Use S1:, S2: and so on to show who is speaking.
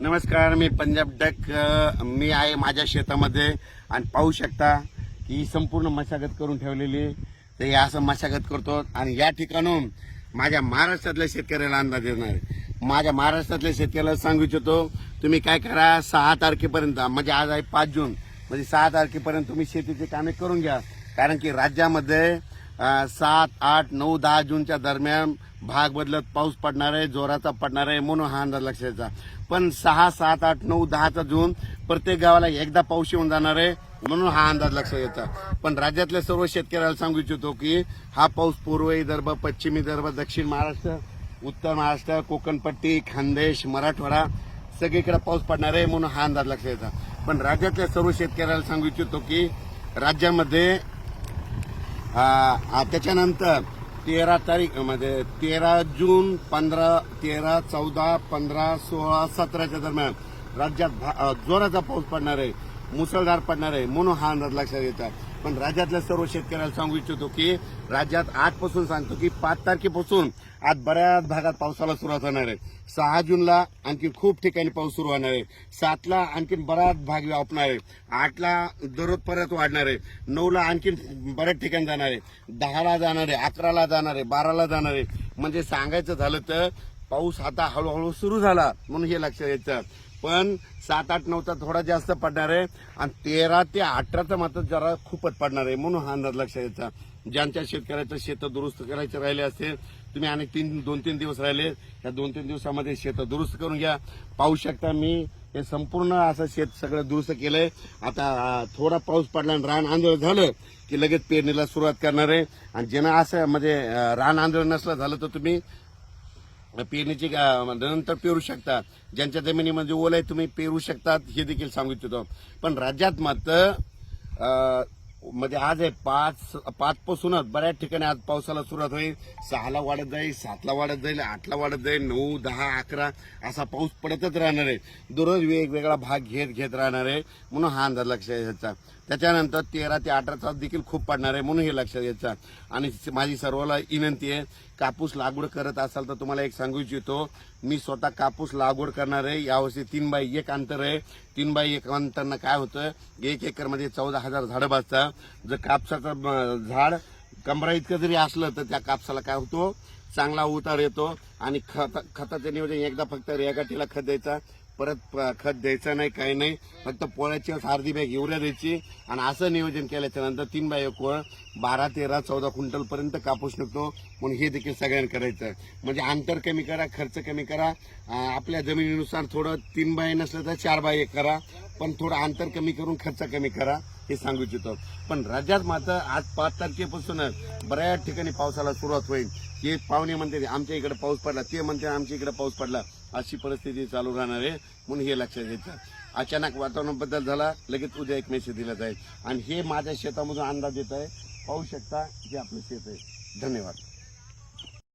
S1: नमस्कार मी पंजाब डक मी आहे माझ्या शेतामध्ये आणि पाहू शकता की संपूर्ण मशागत करून ठेवलेली तर हे असं मशागत करतो आणि या ठिकाणून माझ्या महाराष्ट्रातल्या शेतकऱ्याला अंदाज येणार आहे. माझ्या महाराष्ट्रातल्या शेतकऱ्याला सांगू इच्छितो तुम्ही काय करा सहा तारखेपर्यंत म्हणजे आज आहे पाच जून म्हणजे सहा तारखेपर्यंत तुम्ही शेतीची कामे करून घ्या कारण की राज्यामध्ये सात आठ नऊ दहा जूनच्या दरम्यान भाग बदलत पाऊस पडणार आहे जोराचा पडणार आहे म्हणून हा अंदाज लक्षाचा पण सहा सात आठ नऊ दहाचा जून प्रत्येक गावाला एकदा पाऊस येऊन जाणार आहे म्हणून हा अंदाज लक्षात येतो पण राज्यातल्या सर्व शेतकऱ्याला सांगू इच्छितो की हा पाऊस पूर्व विदर्भ पश्चिम विदर्भ दक्षिण महाराष्ट्र उत्तर महाराष्ट्र कोकणपट्टी खानदेश मराठवाडा सगळीकडे पाऊस पडणार आहे म्हणून हा अंदाज लक्षात येतो पण राज्यातल्या सर्व शेतकऱ्याला सांगू इच्छितो की राज्यामध्ये त्याच्यानंतर तेरा तारीख म्हणजे तेरा जून पंधरा तेरा चौदा पंधरा सोळा सतराच्या दरम्यान राज्यात भा- जोराचा पाऊस पडणार आहे मुसळधार पडणार आहे म्हणून हा अंदाज लक्षात येतात पण राज्यातल्या सर्व शेतकऱ्याला सांगू इच्छितो की राज्यात आजपासून सांगतो की पाच तारखेपासून आज बऱ्याच भागात पावसाला सुरुवात होणार आहे. सहा जूनला आणखी खूप ठिकाणी पाऊस सुरू होणार आहे. सातला आणखीन बराच भाग व्यापणार आहे. आठला दररोज परत वाढणार आहे. नऊला आणखीन बऱ्याच ठिकाणी जाणार आहे. दहाला जाणार आहे अकराला जाणार आहे बाराला जाणार आहे. म्हणजे सांगायचं झालं तर पाऊस आता हळूहळू सुरू झाला म्हणून हे लक्षात येतं पण सात आठ नऊचा थोडा जास्त पडणार आहे. आणि तेरा ते अठराचा मात्र जरा खूपच पडणार आहे म्हणून हा अंदाज लक्षात यायचा ज्यांच्या शेतकऱ्याचं शेतं दुरुस्त करायचे राहिले असेल तुम्ही आणि तीन दोन तीन दिवस राहिले या दोन तीन दिवसामध्ये शेतं दुरुस्त करून घ्या. पाहू शकता मी हे संपूर्ण असं शेत सगळं दुरुस्त केलंय. आता थोडा पाऊस पडला आणि रान आंदोलन झालं की लगेच पेरणीला सुरुवात करणार आहे. आणि ज्यांना असं म्हणजे रान आंदोलन नसलं झालं तर तुम्ही पेरणीची नंतर पेरू शकता ज्यांच्या जमिनीमध्ये म्हणजे ओल आहे तुम्ही पेरू शकतात हे देखील सांगू इच्छितो. पण राज्यात मात्र म्हणजे आज आहे पाच पाच पासूनच बऱ्याच ठिकाणी आज पावसाला सुरुवात होईल. सहाला वाढत जाईल सातला वाढत जाईल आठला वाढत जाईल नऊ दहा अकरा असा पाऊस पडतच राहणार आहे. दररोज वेगवेगळा भाग घेत घेत राहणार आहे. म्हणून हा अंदाज लक्षात घ्यायचा. त्याच्यानंतर तेरा ते अठरा तास देखील खूप पडणार आहे म्हणून हे लक्षात घ्यायचं. आणि माझी सर्वाला विनंती आहे कापूस लागवड करत असाल तर तुम्हाला एक सांगू इच्छितो मी स्वतः कापूस लागवड करणार आहे यावर्षी तीन बाय एक अंतर आहे. तीन बाय एक अंतरनं काय होतं एक एकरमध्ये चौदा हजार झाडं बसतात. जर कापसाचं झाड कमरा इतकं जरी असलं तर त्या कापसाला काय होतो चांगला उतार येतो आणि खत खताचं नियोजन एकदा फक्त रेगाटीला खत द्यायचा परत प- खत द्यायचं नाही काही नाही. फक्त पोळ्याची अर्धी बॅग युरिया द्यायची आणि असं नियोजन केल्याच्यानंतर तीन बाय एक वर बारा तेरा चौदा क्विंटल पर्यंत कापूस निघतो. म्हणून हे देखील सगळ्यांनी करायचं. म्हणजे अंतर कमी करा खर्च कमी करा. आपल्या जमिनीनुसार थोडं तीन बाय नसलं तर चार बाय एक करा. पण थोडं अंतर कमी करून खर्च कमी करा हे सांगू इच्छितो. पण राज्यात मात्र आज पाच तारखेपासूनच बऱ्याच ठिकाणी पावसाला सुरुवात होईल. हे पाहुणे म्हणते आमच्या इकडे पाऊस पडला. ते म्हणते आमच्या इकडे पाऊस पडला. अशी परिस्थिती चालू राहणार आहे म्हणून हे लक्षात घ्यायचं. अचानक वातावरण बदल झाला लगेच उद्या एक मेसेज दिला जाईल. आणि हे माझ्या शेतामधून अंदाज येत आहे पाहू शकता जे आपलं शेत आहे. धन्यवाद.